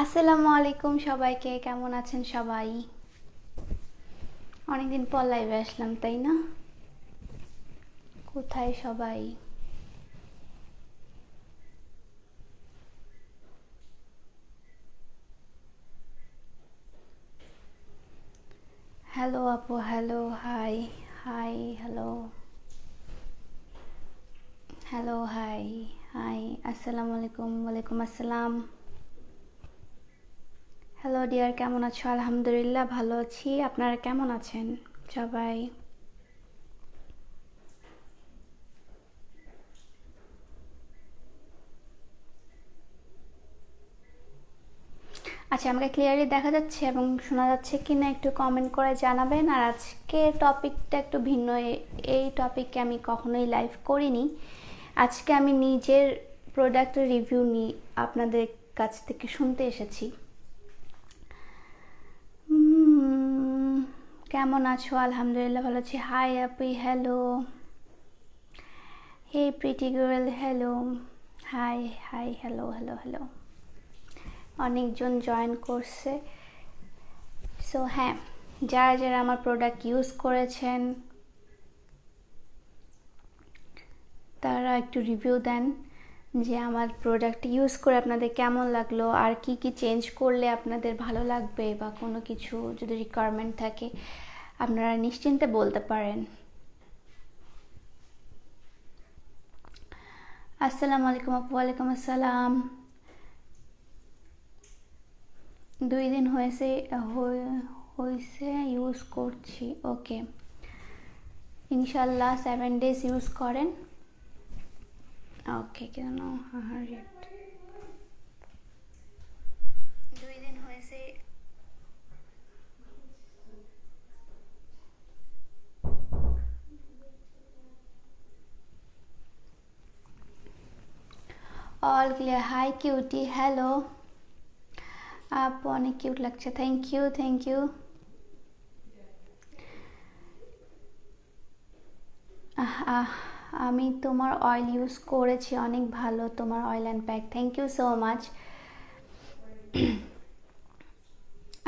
আসসালামু আলাইকুম সবাইকে, কেমন আছেন সবাই? অনেকদিন পর লাইভে আসলাম, তাই না? কোথায় সবাই? হ্যালো আপু hello hi hi hello hello hi hi আসসালামু আলাইকুম, ওয়ালাইকুম আসসালাম। হ্যালো ডিয়ার কেমন আছো? আলহামদুলিল্লাহ ভালো আছি। আপনারা কেমন আছেন? সবাই? আচ্ছা আমাকে ক্লিয়ারলি দেখা যাচ্ছে এবং শোনা যাচ্ছে কি না একটু কমেন্ট করে জানাবেন। আর আজকে টপিকটা একটু ভিন্ন। এই টপিকে আমি কখনোই লাইভ করিনি। আজকে আমি নিজের প্রোডাক্টের রিভিউ নিয়ে আপনাদের কাছ থেকে শুনতে এসেছি। কেমন আছো? আলহামদুলিল্লাহ ভালো আছি। হাই আপি hello hey pretty girl hello hi hi hello hello hello অনেকজন জয়েন করছে। সো হ্যাঁ যারা যারা আমার প্রোডাক্ট ইউজ করেছেন, তারা একটু রিভিউ দেন। যে আমার প্রোডাক্ট ইউজ করে আপনাদের কেমন লাগল? আর কি কি চেঞ্জ করলে আপনাদের ভালো লাগবে? বা কোনো কিছু যদি রিকোয়ারমেন্ট থাকে, আপনারা নিশ্চিন্তে বলতে পারেন। আসসালামু আলাইকুম আপু, ওয়ালাইকুম আসসালাম। দুই দিন হয়েছে, হয়ে- হয়েছে ইউজ করছি ওকে ইনশাল্লাহ সেভেন ডেজ ইউজ করেন। ওকে কেন হার্ট দুই দিন হয়েছে all clear hi cutie hello আপু অনেক কিউট লাগছে থ্যাংক ইউ থ্যাংক ইউ আমি তোমার অয়েল ইউজ করেছি, অনেক ভালো তোমার oil and pack thank you so much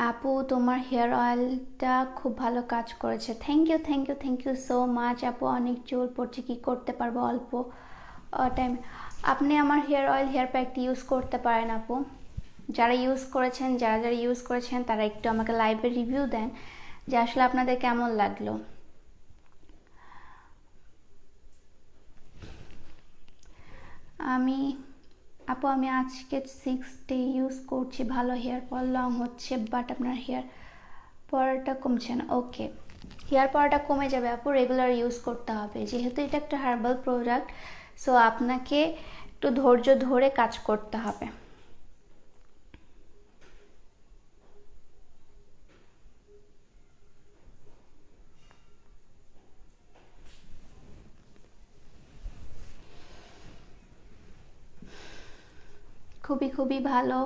আপু, তোমার হেয়ার অয়েলটা খুব ভালো কাজ করেছে। Thank you thank you thank you so much আপু, অনেক চুল পড়ছে, কি করতে পারব অল্প টাইম আপনি আমার হেয়ার অয়েল হেয়ার প্যাকটি ইউজ করতে পারেন, আপু। যারা ইউজ করেছেন, যারা যারা ইউজ করেছেন, তারা একটু আমাকে লাইভে রিভিউ দেন, যে আসলে আপনাদের কেমন লাগল। আমি, আপু, আমি আজকে সিক্স ডে ইউজ করছি, ভালো হেয়ার ফল লং হচ্ছে বাট আপনার হেয়ার পড়াটা কমছে না। ওকে হেয়ার পড়াটা কমে যাবে, আপু রেগুলার ইউজ করতে হবে। যেহেতু এটা একটা হার্বাল প্রোডাক্ট সো আপনাকে একটু ধৈর্য ধরে কাজ করতে হবে। খুবই খুবই ভালো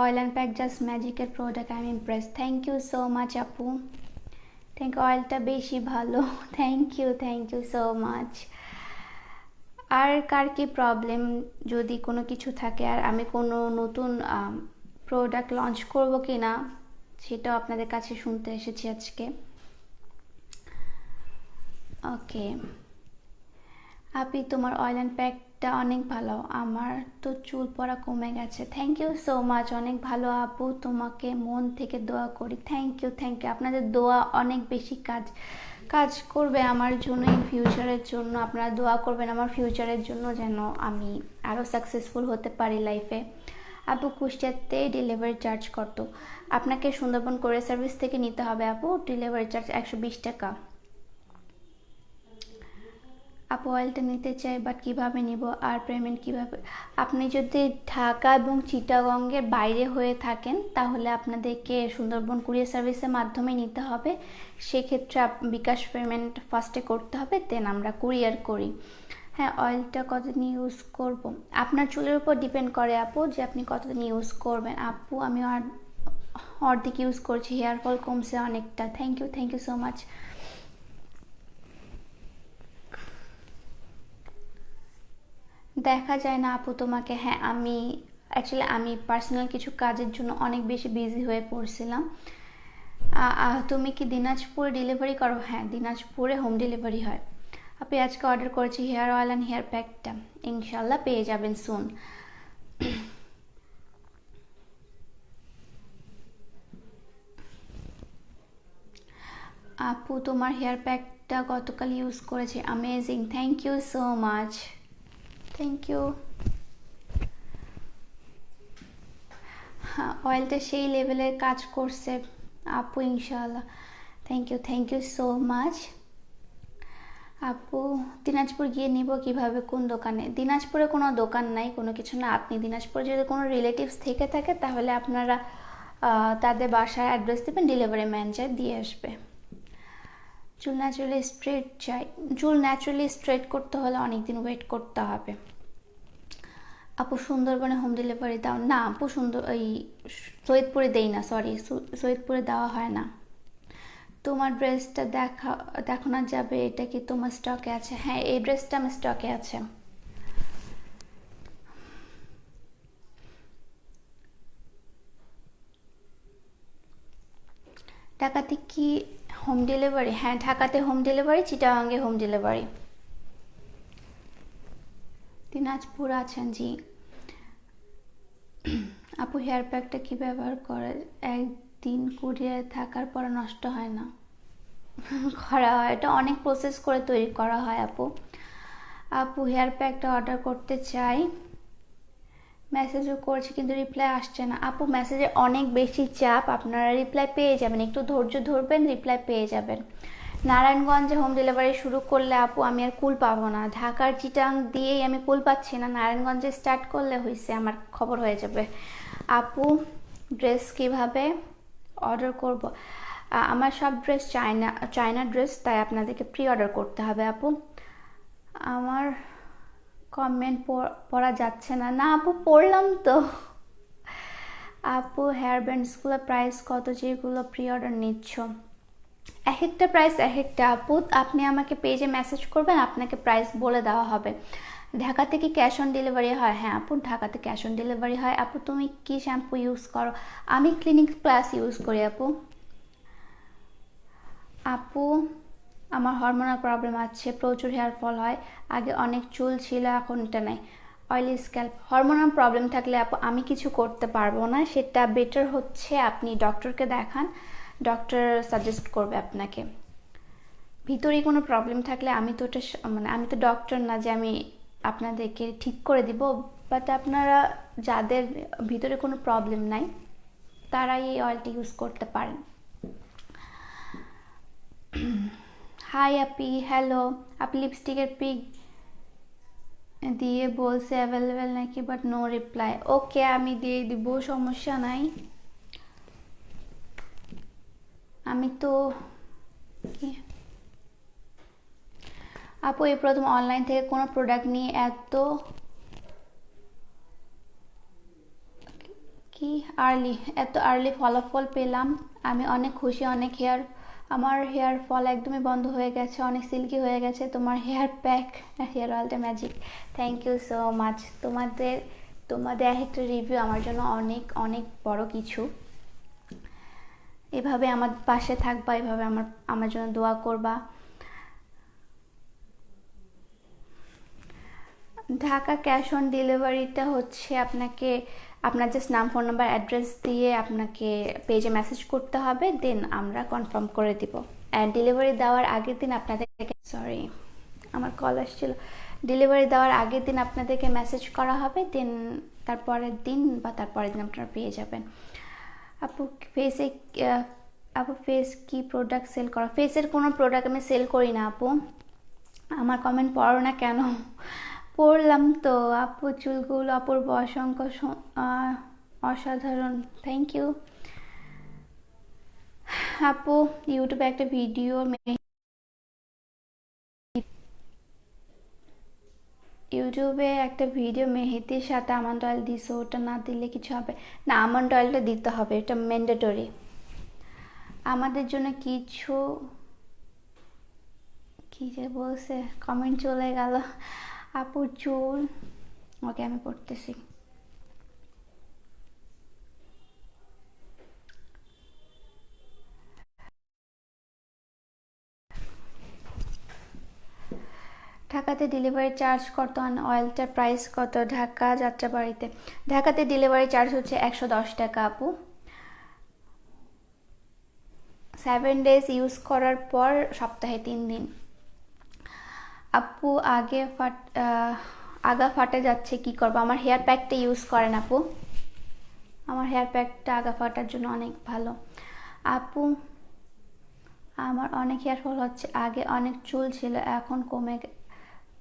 অয়েল অ্যান্ড প্যাক জাস্ট ম্যাজিকের product I am impress thank you so much আপু। থ্যাংক অয়েলটা বেশি ভালো। Thank you thank you so much আর কার কি প্রবলেম যদি কোনো কিছু থাকে, আর আমি কোনো নতুন প্রোডাক্ট লঞ্চ করব কি না সেটাও আপনাদের কাছে শুনতে এসেছি আজকে। ওকে আপি তোমার অয়েল অ্যান্ড প্যাকটা অনেক ভালো। আমার তো চুল পড়া কমে গেছে। থ্যাংক ইউ সো মাচ অনেক ভালো আপু। তোমাকে মন থেকে দোয়া করি। থ্যাংক ইউ থ্যাংক ইউ আপনাদের দোয়া অনেক বেশি কাজ কাজ করবে আমার জন্য ইন ফিউচারের জন্য। আপনারা দোয়া করবেন আমার ফিউচারের জন্য যেন আমি আরও সাকসেসফুল হতে পারি লাইফে আপু, কুষ্টিয়াতে ডেলিভারি চার্জ কত? আপনাকে সুন্দরবন করে সার্ভিস থেকে নিতে হবে আপু। ডেলিভারি চার্জ একশো বিশ টাকা। আপু অয়েলটা নিতে চাই বাট কীভাবে নিব? আর পেমেন্ট কীভাবে? আপনি যদি ঢাকা এবং চিটাগঙ্গের বাইরে হয়ে থাকেন, তাহলে আপনাদেরকে সুন্দরবন কুরিয়ার সার্ভিসের মাধ্যমে নিতে হবে। সেক্ষেত্রে বিকাশ পেমেন্ট ফার্স্টে করতে হবে দেন আমরা কুরিয়ার করি। হ্যাঁ অয়েলটা কতদিন ইউজ করব? আপনার চুলের উপর ডিপেন্ড করে আপু যে আপনি কতদিন ইউজ করবেন। আপু, আমি অর্ধেক ইউজ করছি হেয়ার ফল কমছে অনেকটা। Thank you thank you so much দেখা যায় না আপু তোমাকে। হ্যাঁ আমি অ্যাকচুয়ালি আমি পার্সোনাল কিছু কাজের জন্য অনেক বেশি বিজি হয়ে পড়ছিলাম। তুমি কি দিনাজপুরে ডেলিভারি করো? হ্যাঁ দিনাজপুরে হোম ডেলিভারি হয়। আপনি আজকে অর্ডার করেছি হেয়ার অয়েল অ্যান্ড হেয়ার প্যাকটা ইনশাল্লাহ পেয়ে যাবেন সুন আপু, তোমার হেয়ার প্যাকটা গতকাল ইউজ করেছি। Amazing thank you so much thank you অয়েলটা সেই লেভেলের কাজ করছে। আপু ইনশাল্লাহ thank you thank you so much আপু, দিনাজপুর গিয়ে নিব কীভাবে, কোন দোকানে? দিনাজপুরে কোনো দোকান নাই, কোনো কিছু না। আপনি দিনাজপুরে যদি কোনো রিলেটিভস থেকে থাকে, তাহলে আপনারা তাদের বাসায় অ্যাড্রেস দেবেন ডেলিভারি ম্যান যায় দিয়ে আসবে। চুল ন্যাচুরালি স্ট্রেট চাই চুল ন্যাচুরালি স্ট্রেট করতে হলে অনেক দিন ওয়েট করতে হবে। আপু সুন্দরবনে হোম ডেলিভারি দাও। না, আপু সুন্দর ওই সৈয়দপুরে দেই না সরি সৈয়দপুরে দেওয়া হয় না। তোমার ড্রেসটা দেখা, দেখানো যাবে, এটা কি তোমার স্টকে আছে? হ্যাঁ এই ড্রেসটা আমার স্টকে আছে। ঢাকাতে কি হোম ডেলিভারি হ্যাঁ ঢাকাতে হোম ডেলিভারি চিটাগাঙ্গে হোম ডেলিভারি দিনাজপুর আছেন, জি। আপু হেয়ার প্যাকটা কি ব্যবহার করে? একদিন কুড়িয়ে থাকার পর নষ্ট হয় না? করা হয়। এটা অনেক প্রসেস করে তৈরি করা হয়, আপু। আপু হেয়ার প্যাকটা অর্ডার করতে চাই। মেসেজও করছি, কিন্তু রিপ্লাই আসছে না। আপু মেসেজে অনেক বেশি চাপ। আপনারা রিপ্লাই পেয়ে যাবেন। একটু ধৈর্য ধরবেন রিপ্লাই পেয়ে যাবেন। নারায়ণগঞ্জে হোম ডেলিভারি শুরু করলে আপু আমি আর কুল পাবো না। ঢাকার চিটাং দিয়েই আমি কুল পাচ্ছি না। নারায়ণগঞ্জে স্টার্ট করলে হয়েছে আমার খবর হয়ে যাবে। আপু ড্রেস কীভাবে অর্ডার করব? আমার সব ড্রেস চায়না চায়না ড্রেস তাই আপনাদেরকে প্রি অর্ডার করতে হবে আপু। আমার কমেন্ট পড়া যাচ্ছে না। না আপু, পড়লাম তো। আপু হেয়ার ব্যান্ডসগুলো প্রাইস কত যেগুলো প্রি অর্ডার নিচ্ছ? এক একটা প্রাইস এক একটা আপু আপনি আমাকে পেজে মেসেজ করবেন, আপনাকে প্রাইস বলে দেওয়া হবে। ঢাকাতে কি ক্যাশ অন ডেলিভারি হয়। হ্যাঁ আপু ঢাকাতে ক্যাশ অন ডেলিভারি হয়। আপু, তুমি কি শ্যাম্পু ইউজ করো? আমি ক্লিনিক প্লাস ইউজ করি আপু। আপু, আমার হরমোনাল প্রবলেম আছে, প্রচুর হেয়ার ফল হয়। আগে অনেক চুল ছিল, এখন এটা নাই। অয়েলি স্ক্যাল্প হরমোনাল প্রবলেম থাকলে আপু, আমি কিছু করতে পারব না। সেটা বেটার হচ্ছে, আপনি ডক্টরকে দেখান। ডক্টর সাজেস্ট করবে আপনাকে। ভিতরে কোনো প্রবলেম থাকলে আমি তো ওটা মানে আমি তো ডক্টর না যে আমি আপনাদেরকে ঠিক করে দিব বাট আপনারা যাদের ভিতরে কোনো প্রবলেম নাই, তারাই এই অয়েলটি ইউজ করতে পারেন। হাই আপি হ্যালো আপনি লিপস্টিকের পিক দিয়ে বলছে অ্যাভেলেবেল নাকি বাট নো রিপ্লাই ওকে আমি দিয়ে দিব, সমস্যা নাই। আমি তো কি? আপু, এই প্রথম অনলাইন থেকে কোনো প্রোডাক্ট নিয়ে এত কি আর্লি এত আর্লি ফলাফল পেলাম। আমি অনেক খুশি, অনেক হেয়ার আমার হেয়ার ফল একদমই বন্ধ হয়ে গেছে, অনেক সিল্কি হয়ে গেছে। তোমার হেয়ার প্যাক হেয়ার অয়েলটা magic thank you so much তোমাদের তোমাদের একটা রিভিউ আমার জন্য অনেক অনেক বড় কিছু। এভাবে আমার পাশে থাকবা, এভাবে আমার আমার জন্য দোয়া করবা। ঢাকা ক্যাশ অন ডেলিভারিটা হচ্ছে আপনাকে, আপনার জাস্ট নাম ফোন নাম্বার অ্যাড্রেস দিয়ে আপনাকে পেজে মেসেজ করতে হবে দেন আমরা কনফার্ম করে দিব। অ্যান্ড ডেলিভারি দেওয়ার আগের দিন আপনাদেরকে সরি আমার কল আসছিল। ডেলিভারি দেওয়ার আগের দিন আপনাদেরকে মেসেজ করা হবে দেন তারপরের দিন বা তারপরের দিন আপনারা পেয়ে যাবেন। আপু ফেসে আপু ফেস কি প্রোডাক্ট সেল করা? ফেসের কোনো প্রোডাক্ট আমি সেল করি না, আপু। আমার কমেন্ট পড়ো না কেন? পড়লাম তো, আপু চুলগুলো অপূর্ব অসংখ্য অসাধারণ। থ্যাংক ইউ আপু ইউটিউবে একটা ভিডিও ইউটিউবে একটা ভিডিও মেহেদির সাথে আমন্ড অয়েল দিছো, ওটা না দিলে কিছু হবে না আমন্ড অয়েলটা দিতে হবে, এটা ম্যান্ডেটরি আমাদের জন্য কিছু, কি যে বলছে কমেন্ট চলে গেল। আপুর চুল, ওকে আমি পড়তেছি। ঢাকাতে ডেলিভারি চার্জ কত অয়েলটার প্রাইস কত ঢাকা যাত্রাবাড়িতে? ঢাকাতে ডেলিভারি চার্জ হচ্ছে একশো দশ টাকা, আপু। সেভেন ডেজ ইউজ করার পর সপ্তাহে তিন দিন। আপু, আগে ফাট আগা ফাটে যাচ্ছে, কি করব? আমার হেয়ার প্যাকটা ইউজ করেন, আপু। আমার হেয়ার প্যাকটা আগা ফাটার জন্য অনেক ভালো। আপু, আমার অনেক হেয়ার ফল হচ্ছে, আগে অনেক চুল ছিল, এখন কমে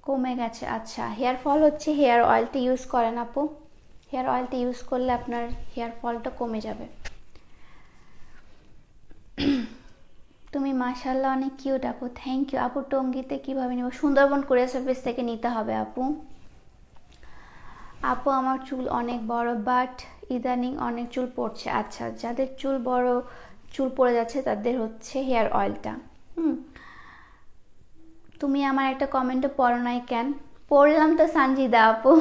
কমে গেছে। আচ্ছা হেয়ার ফল হচ্ছে হেয়ার অয়েলটা ইউজ করেন আপু। হেয়ার অয়েলটা ইউজ করলে আপনার হেয়ার ফলটা কমে যাবে। তুমি মাশাল্লাহ অনেক কিউট আপু। থ্যাংক ইউ আপু, টঙ্গিতে কীভাবে নেব? সুন্দরবন কোরিয়ার সার্ভিস থেকে নিতে হবে আপু। আপু, আমার চুল অনেক বড় বাট ইদানিং অনেক চুল পড়ছে। আচ্ছা যাদের চুল বড় চুল পড়ে যাচ্ছে তাদের হচ্ছে হেয়ার অয়েলটা। হুম তুমি আমার একটা কমেন্টও পড়ো নাই কেন? পড়লাম তো সানজিদা আপু।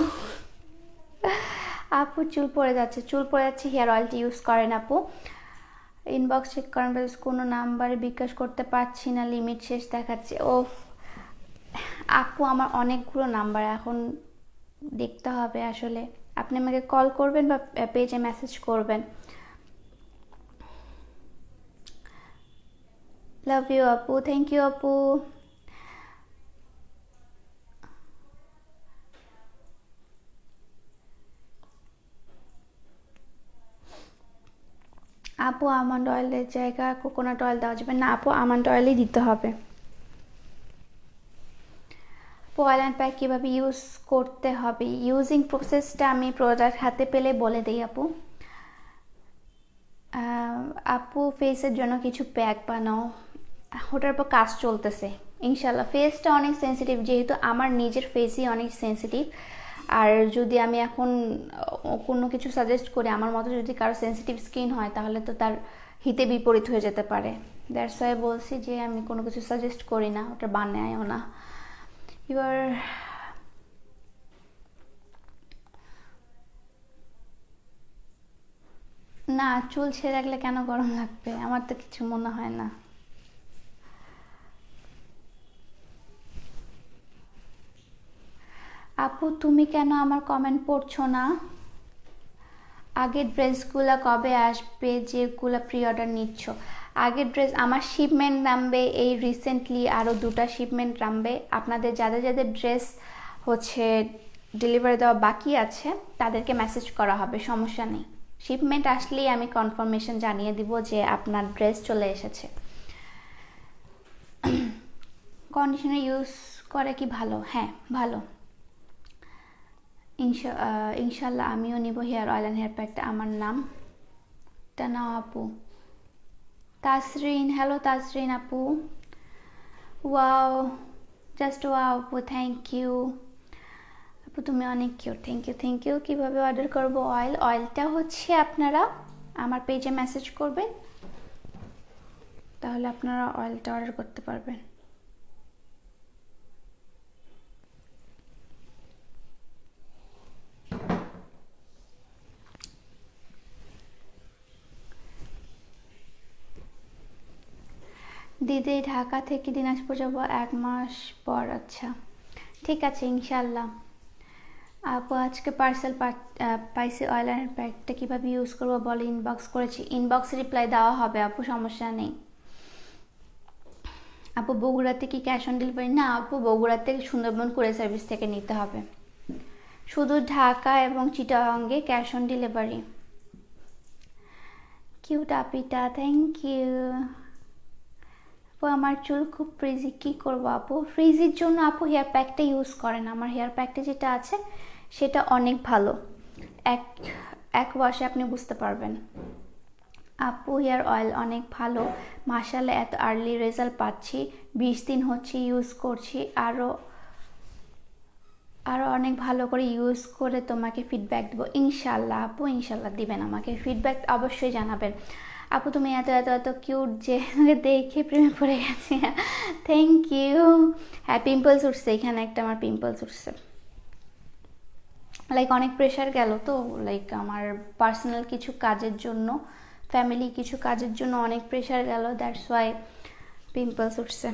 আপু, চুল পড়ে যাচ্ছে। চুল পড়ে যাচ্ছে, হেয়ার অয়েলটি ইউজ করেন আপু। ইনবক্স চেক করেন কোনো নাম্বারে বিকাশ করতে পারছি না লিমিট শেষ দেখাচ্ছে। ও আপু, আমার অনেকগুলো নাম্বার এখন দেখতে হবে আসলে। আপনি আমাকে কল করবেন বা পেজে মেসেজ করবেন। লাভ ইউ আপু। থ্যাংক ইউ আপু। আপু, আমন্ড অয়েলের জায়গা কোকোনাট অয়েল দেওয়া যাবে না, আপু, আমন্ড অয়েলই দিতে হবে। আপু অয়েল অ্যান্ড প্যাক কীভাবে ইউজ করতে হবে? ইউজিং প্রসেসটা আমি প্রোডাক্ট হাতে পেলে বলে দিই, আপু। আপু ফেসের জন্য কিছু প্যাক বানাও। ওটার উপর কাজ চলতেছে। ইনশাল্লাহ ফেসটা অনেক সেন্সিটিভ যেহেতু আমার নিজের ফেসই অনেক সেন্সিটিভ আর যদি আমি এখন কোনো কিছু সাজেস্ট করি, আমার মতো যদি কারও সেন্সিটিভ স্কিন হয়, তাহলে তো তার হিতে বিপরীত হয়ে যেতে পারে। দ্যাটস ওয়াই বলছি যে আমি কোনো কিছু সাজেস্ট করি না, ওটা বানায়ও না। এবার, না, চুল ছেড়ে রাখলে কেন গরম লাগবে? আমার তো কিছু মনে হয় না। আপু, তুমি কেন আমার কমেন্ট পড়ছো না? আগের ড্রেসগুলো কবে আসবে? যেগুলো প্রি অর্ডার নিচ্ছ? আগের ড্রেস, আমার শিপমেন্ট নামবে, এই রিসেন্টলি আরও দুটো শিপমেন্ট নামবে। আপনাদের যাদের যাদের ড্রেস হচ্ছে ডেলিভারি দেওয়া বাকি আছে, তাদেরকে মেসেজ করা হবে, সমস্যা নেই। শিপমেন্ট আসলেই আমি কনফার্মেশন জানিয়ে দিব যে আপনার ড্রেস চলে এসেছে। কন্ডিশনার ইউজ করে কি ভালো? হ্যাঁ ভালো। ইনশা ইনশাল্লাহ আমিও নিব হেয়ার অয়েল অ্যান্ড হেয়ার প্যাকটা, আমার নাম। টা নাও আপু। তাসরিন হ্যালো তাসরিন আপু। ওয়াও, জাস্ট ওয়াও আপু, থ্যাংক ইউ। আপু, তুমি অনেক cute, thank you thank you. কীভাবে অর্ডার করব অয়েল? অয়েলটা হচ্ছে আপনারা আমার পেজে মেসেজ করবেন, তাহলে আপনারা অয়েলটা অর্ডার করতে পারবেন। দিদি ঢাকা থেকে দিনাজপুর যাব এক মাস পর আচ্ছা। ঠিক আছে ইনশাল্লাহ আপু, আজকে পার্সেল পাইসি অয়েল প্যাকটা কীভাবে ইউজ করব বলে ইনবক্স করেছি। ইনবক্স রিপ্লাই দেওয়া হবে, আপু, সমস্যা নেই। আপু, বগুড়াতে কি ক্যাশ অন ডেলিভারি না, আপু, বগুড়াতে সুন্দরবন কুরিয়ার সার্ভিস থেকে নিতে হবে। শুধু ঢাকা এবং চিটাগাঙ্গে ক্যাশ অন ডেলিভারি কিউট আপিটা থ্যাংক ইউ আপু, আমার চুল খুব ফ্রিজি কী করব আপু? ফ্রিজির জন্য আপু হেয়ার প্যাকটা ইউজ করেন। আমার হেয়ার প্যাকটা যেটা আছে, সেটা অনেক ভালো। এক এক ওয়াশে আপনি বুঝতে পারবেন। আপু হেয়ার অয়েল অনেক ভালো। মাসালে এত আর্লি রেজাল্ট পাচ্ছি। বিশ দিন হচ্ছে ইউজ করছি। আরও আরও অনেক ভালো করে ইউজ করে তোমাকে ফিডব্যাক দেবো। ইনশাল্লাহ আপু ইনশাল্লাহ দিবেন আমাকে। ফিডব্যাক অবশ্যই জানাবেন। আপু, তুমি এত এত এত কিউট যে দেখে প্রেমে পড়ে গেছি। থ্যাংক ইউ হ্যাঁ পিম্পলস উঠছে, এখানে একটা আমার পিম্পলস উঠছে। লাইক অনেক প্রেশার গেল তো লাইক আমার পার্সোনাল কিছু কাজের জন্য ফ্যামিলি কিছু কাজের জন্য অনেক প্রেশার গেল দ্যাটস ওয়াই পিম্পলস উঠছে।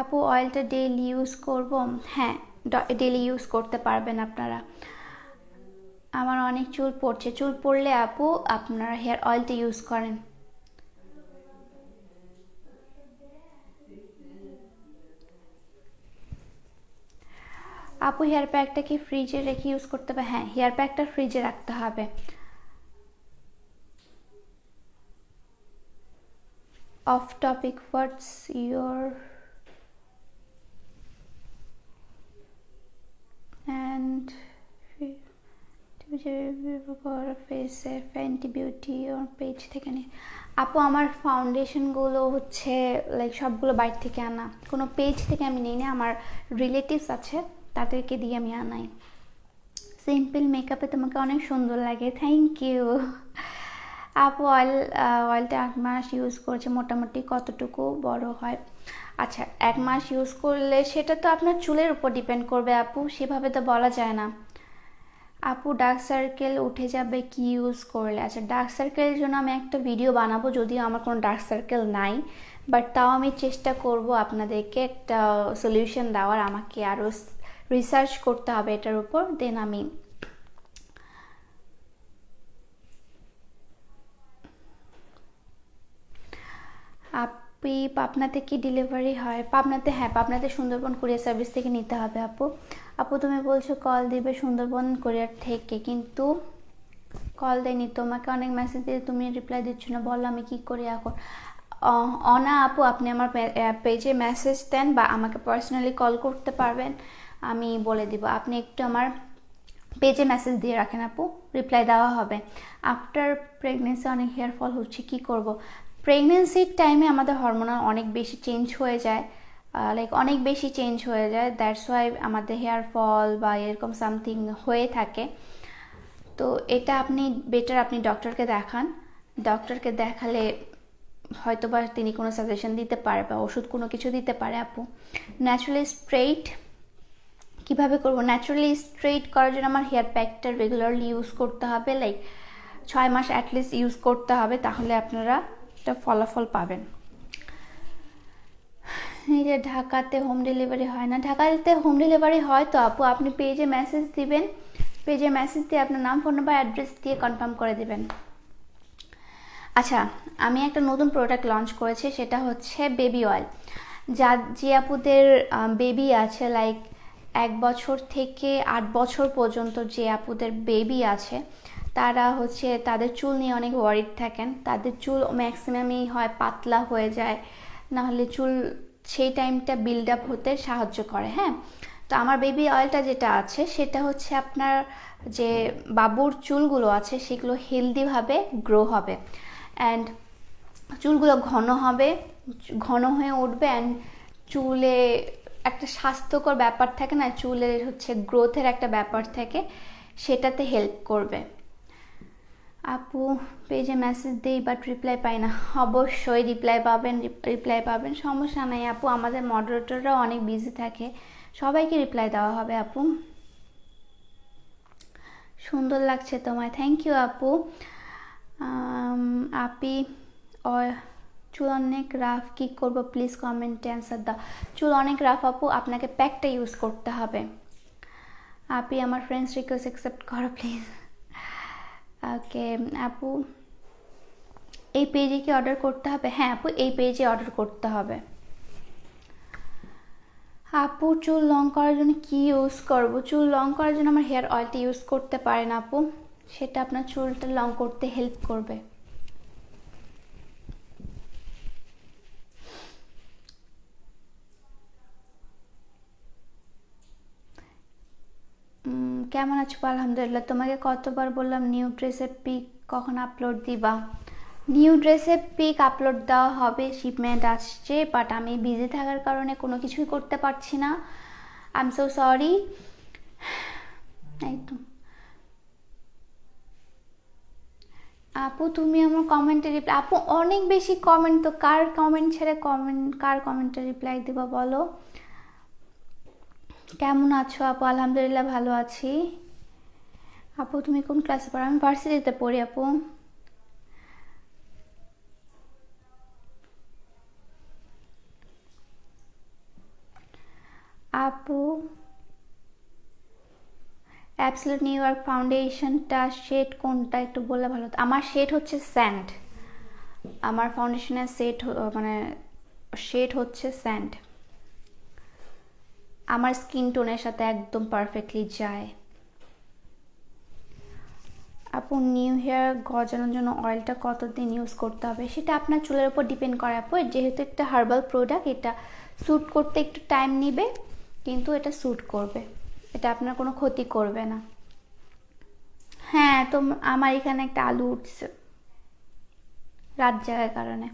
আপু অয়েলটা ডেইলি ইউজ করব? হ্যাঁ ডেইলি ইউজ করতে পারবেন আপনারা। আমার অনেক চুল পড়ছে। চুল পড়লে আপু, আপনারা হেয়ার অয়েলটা ইউজ করেন। আপু, হেয়ার প্যাকটা কি ফ্রিজে রেখে ইউজ করতে হবে? হ্যাঁ হেয়ার প্যাকটা ফ্রিজে রাখতে হবে। Off topic what's your and ফেসে ফ্যান্টি বিউটি ওর পেজ থেকে নিয়ে আপু, আমার ফাউন্ডেশনগুলো হচ্ছে লাইক সবগুলো বাইর থেকে আনা। কোনো পেজ থেকে আমি নিই না, আমার রিলেটিভস আছে, তাদেরকে দিয়ে আমি আনাই। সিম্পল মেকআপে তোমাকে অনেক সুন্দর লাগে থ্যাংক ইউ আপু অয়েল অয়েলটা এক মাস ইউজ করছে, মোটামুটি কতটুকু বড় হয়? আচ্ছা এক মাস ইউজ করলে সেটা তো আপনার চুলের উপর ডিপেন্ড করবে আপু, সেভাবে তো বলা যায় না। আপু ডার্ক সার্কেল উঠে যাবে কি ইউজ করলে? আচ্ছা ডার্ক সার্কেলের জন্য আমি একটা ভিডিও বানাবো, যদিও আমার কোনো ডার্ক সার্কেল নাই বাট তাও আমি চেষ্টা করব আপনাদেরকে একটা সলিউশন দেওয়ার, আমাকে আরও রিসার্চ করতে হবে এটার উপর দেন আমি আপনি পাবনাতে কি ডেলিভারি হয়? পাবনাতে হ্যাঁ পাবনাতে সুন্দরবন কুরিয়ার সার্ভিস থেকে নিতে হবে আপু। আপু, তুমি বলছো কল দিবে সুন্দরবন কোরিয়ার থেকে, কিন্তু কল দেয়নি। তোমাকে অনেক মেসেজ দিয়ে তুমি রিপ্লাই দিচ্ছ না। বলো আমি কী করি এখন? অনা আপু, আপনি আমার পেজে মেসেজ দেন বা আমাকে পার্সোনালি কল করতে পারবেন, আমি বলে দিব। আপনি একটু আমার পেজে মেসেজ দিয়ে রাখেন আপু রিপ্লাই দেওয়া হবে। আফটার প্রেগনেন্সি অনেক হেয়ার ফল হচ্ছে, কি করব? প্রেগনেন্সির টাইমে আমাদের হরমোনাল অনেক বেশি চেঞ্জ হয়ে যায়। লাইক অনেক বেশি চেঞ্জ হয়ে যায়। দ্যাটস ওয়াই আমাদের হেয়ার ফল বা এরকম সামথিং হয়ে থাকে। তো এটা আপনি বেটার আপনি ডক্টরকে দেখান। ডক্টরকে দেখালে হয়তো বা তিনি কোনো সাজেশন দিতে পারে বা ওষুধ কোনো কিছু দিতে পারে আপু। ন্যাচুরালি স্ট্রেইট কীভাবে করব? ন্যাচারালি স্ট্রেইট করার জন্য আমার হেয়ার প্যাকটা রেগুলারলি ইউজ করতে হবে। লাইক ছয় মাস অ্যাটলিস্ট ইউজ করতে হবে। তাহলে আপনারা একটা ফলাফল পাবেন। এই যে ঢাকাতে হোম ডেলিভারি হয় না। ঢাকাতে হোম ডেলিভারি হয় তো আপু, আপনি পেজে মেসেজ দিবেন। পেজে মেসেজ দিয়ে আপনার নাম ফোন নাম্বার অ্যাড্রেস দিয়ে কনফার্ম করে দেবেন। আচ্ছা আমি একটা নতুন প্রোডাক্ট লঞ্চ করেছি, সেটা হচ্ছে বেবি অয়েল যা, যে আপুদের বেবি আছে লাইক এক বছর থেকে আট বছর পর্যন্ত যে আপুদের বেবি আছে, তারা হচ্ছে তাদের চুল নিয়ে অনেক ওয়ারিড থাকেন। তাদের চুল ম্যাক্সিমামই হয় পাতলা হয়ে যায়, নাহলে চুল সেই টাইমটা বিল্ড আপ হতে সাহায্য করে হ্যাঁ? তো আমার বেবি অয়েলটা যেটা আছে, সেটা হচ্ছে আপনার যে বাবুর চুলগুলো আছে, সেগুলো হেলদিভাবে গ্রো হবে। অ্যান্ড চুলগুলো ঘন হবে, ঘন হয়ে উঠবে অ্যান্ড চুলে একটা স্বাস্থ্যকর ব্যাপার থাকে না, চুলের হচ্ছে গ্রোথের একটা ব্যাপার থাকে, সেটাতে হেল্প করবে। আপু, পেজে মেসেজ দিই বাট রিপ্লাই পাই না। অবশ্যই রিপ্লাই পাবেন রিপ্লাই পাবেন, সমস্যা নাই আপু, আমাদের মডারেটররাও অনেক বিজি থাকে। সবাইকে রিপ্লাই দেওয়া হবে আপু। সুন্দর লাগছে তোমায় থ্যাংক ইউ আপু। আপি চুল অনেক রাফ কী করব? প্লিজ কমেন্টে অ্যান্সার দাও। চুল অনেক রাফ আপু, আপনাকে প্যাকটা ইউজ করতে হবে। আপনি আমার ফ্রেন্ডস রিকোয়েস্ট অ্যাকসেপ্ট করো প্লিজ ওকে, আপু, এই পেজে কি অর্ডার করতে হবে? হ্যাঁ আপু, এই পেজে অর্ডার করতে হবে। আপু, চুল লং করার জন্য কি ইউজ করব? চুল লং করার জন্য আমার হেয়ার অয়েলটা ইউজ করতে পারেন, আপু। সেটা আপনার চুলটা লং করতে হেল্প করবে। কেমন আছো? আলহামদুলিল্লাহ, তোমাকে কতবার বললাম নিউ ড্রেসের পিক কখন আপলোড দিবা? নিউ ড্রেসের পিক আপলোড দেওয়া হবে শিপমেন্ট আসছে বাট আমি বিজি থাকার কারণে কোনো কিছুই করতে পারছি না। আই এম সো সরি একদম আপু, তুমি আমার কমেন্টে রিপ্লাই আপু, অনেক বেশি কমেন্ট তো কার কমেন্ট ছেড়ে কমেন্ট কার কমেন্টে রিপ্লাই দিবা বলো? কেমন আছো আপু? আলহামদুলিল্লাহ ভালো আছি। আপু, তুমি কোন ক্লাসে পড়ো? আমি ভার্সিটিতে পড়ি, আপু। আপু অ্যাবসলিউট নিউ ইয়র্ক ফাউন্ডেশনটা শেড কোনটা? একটু বললে ভালো হতো। আমার শেড হচ্ছে স্যান্ড আমার ফাউন্ডেশনের সেট মানে শেড হচ্ছে স্যান্ড আমার স্কিন টোনের সাথে একদম পারফেক্টলি যায়। আপু, নিউ হেয়ার গজানোর জন্য অয়েলটা কতদিন ইউজ করতে হবে সেটা আপনার চুলের উপর ডিপেন্ড করে আপু। যেহেতু একটা হার্বাল প্রোডাক্ট, এটা স্যুট করতে একটু টাইম নেবে, কিন্তু এটা স্যুট করবে। এটা আপনার কোনো ক্ষতি করবে না। হ্যাঁ তো আমার এখানে একটা আলু উঠছে। রাত জায়গার কারণে।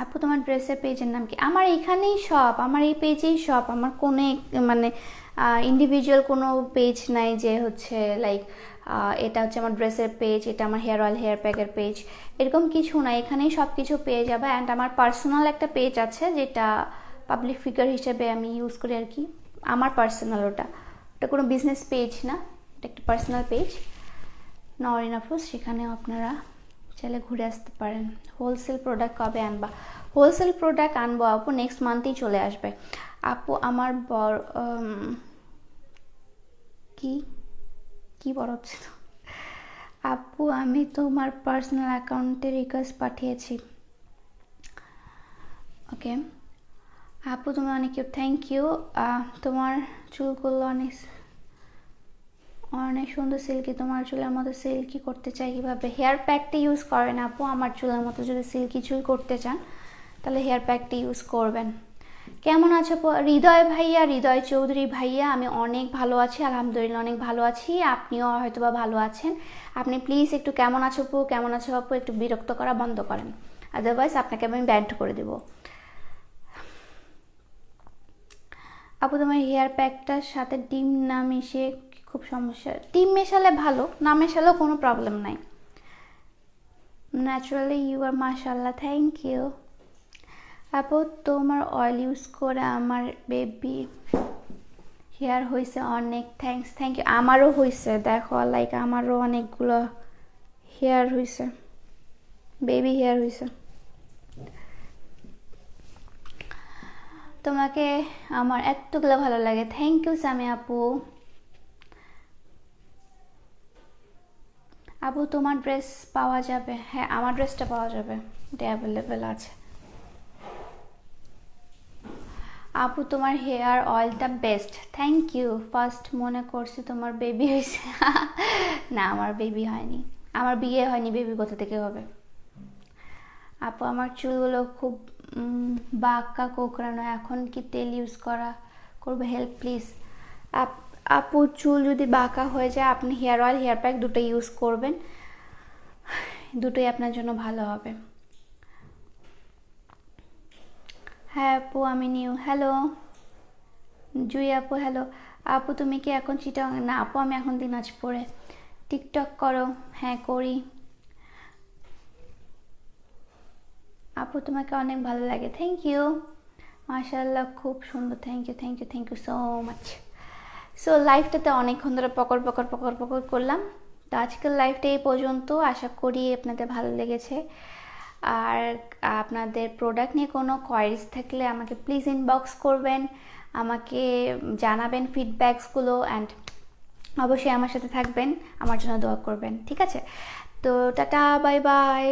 আপু, তোমার ড্রেসের পেজের নাম কি? আমার এখানেই সব, আমার এই পেজেই সব। আমার কোনো মানে ইন্ডিভিজুয়াল কোনো পেজ নাই যে হচ্ছে লাইক এটা হচ্ছে আমার ড্রেসের পেজ এটা আমার হেয়ার অয়েল হেয়ার প্যাকের পেজ এরকম কিছু না এখানেই সব কিছু পেয়ে যাবে। অ্যান্ড আমার পার্সোনাল একটা পেজ আছে যেটা পাবলিক ফিগার হিসেবে আমি ইউজ করি আর কি। আমার পার্সোনাল ওটা। ওটা কোনো বিজনেস পেজ না, এটা একটা পার্সোনাল পেজ নরিন আফরোজ, সেখানেও আপনারা চাইলে ঘুরে আসতে পারেন। হোলসেল প্রোডাক্ট কবে আনবা? হোলসেল প্রোডাক্ট আনব আপু নেক্সট মান্থেই চলে আসবে। আপু, আমার বড় কি? কি হচ্ছে তো? আপু, আমি তোমার পার্সোনাল অ্যাকাউন্টে রিকোয়েস্ট পাঠিয়েছি। ওকে আপু, তুমি অনেক থ্যাংক ইউ তোমার চুলগুলো অনেক অনেক সুন্দর সিল্কি তোমার চুলের মতো সিল্কি করতে চাই কীভাবে? হেয়ার প্যাকটি ইউজ করেন আপু, আমার চুলের মতো যদি সিল্কি চুল করতে চান, তাহলে হেয়ার প্যাকটি ইউজ করবেন। কেমন আছো? হৃদয় ভাইয়া, হৃদয় চৌধুরী ভাইয়া, আমি অনেক ভালো আছি, আলহামদুলিল্লাহ অনেক ভালো আছি, আপনিও হয়তো বা ভালো আছেন। আপনি প্লিজ একটু কেমন আছো আপু? কেমন আছো আপু? একটু বিরক্ত করা বন্ধ করেন। আদারওয়াইজ আপনাকে আমি ব্যান্ড করে দেবো। আপু, তোমার হেয়ার প্যাকটার সাথে ডিম না মিশিয়ে খুব সমস্যা। টিম মেশালে ভালো, না মেশালেও কোনো প্রবলেম নাই। ন্যাচারালি ইউ আর মাশাল্লাহ থ্যাংক ইউ আপু, তোমার অয়েল ইউজ করে আমার বেবি হেয়ার হয়েছে অনেক থ্যাংকস থ্যাংক ইউ আমারও হয়েছে দেখো লাইক আমারও অনেকগুলো হেয়ার হয়েছে বেবি হেয়ার হয়েছে তোমাকে আমার এতগুলো ভালো লাগে। থ্যাংক ইউ সামি আপু। আপু তোমার ড্রেস পাওয়া যাবে। হ্যাঁ আমার ড্রেসটা পাওয়া যাবে। এটা অ্যাভেলেবেল আছে। আপু তোমার হেয়ার অয়েলটা বেস্ট থ্যাংক ইউ ফার্স্ট মনে করছি তোমার বেবি হয়েছে না, আমার বেবি হয়নি। আমার বিয়ে হয়নি বেবি কোথা থেকে হবে? আপু, আমার চুলগুলো খুব বাঁকা কোকড়ানো। এখন কি তেল ইউজ করা করবে? হেল্প প্লিজ আপু চুল যদি বাঁকা হয়ে যায়, আপনি হেয়ার অয়েল হেয়ার প্যাক দুটো ইউজ করবেন। দুটোই আপনার জন্য ভালো হবে। হ্যাঁ আপু, আমি নিউ হ্যালো জুই আপু হ্যালো আপু, তুমি কি এখন চিটা? না, আপু, আমি এখন দিনাজপুরে। টিকটক করো। হ্যাঁ করি। আপু, তোমাকে অনেক ভালো লাগে। থ্যাংক ইউ মাশাল্লাহ খুব সুন্দর। Thank you thank you thank you so much so লাইফটাতে অনেকক্ষণ ধরে পকর পকর পকর পকর করলাম। তো আজকের লাইফটা এই পর্যন্ত। আশা করি আপনাদের ভালো লেগেছে। আর আপনাদের প্রোডাক্ট নিয়ে কোনো কোয়ারিজ থাকলে আমাকে প্লিজ ইনবক্স করবেন। আমাকে জানাবেন ফিডব্যাকসগুলো অ্যান্ড অবশ্যই আমার সাথে থাকবেন। আমার জন্য দোয়া করবেন। ঠিক আছে? তো টাটা বাই বাই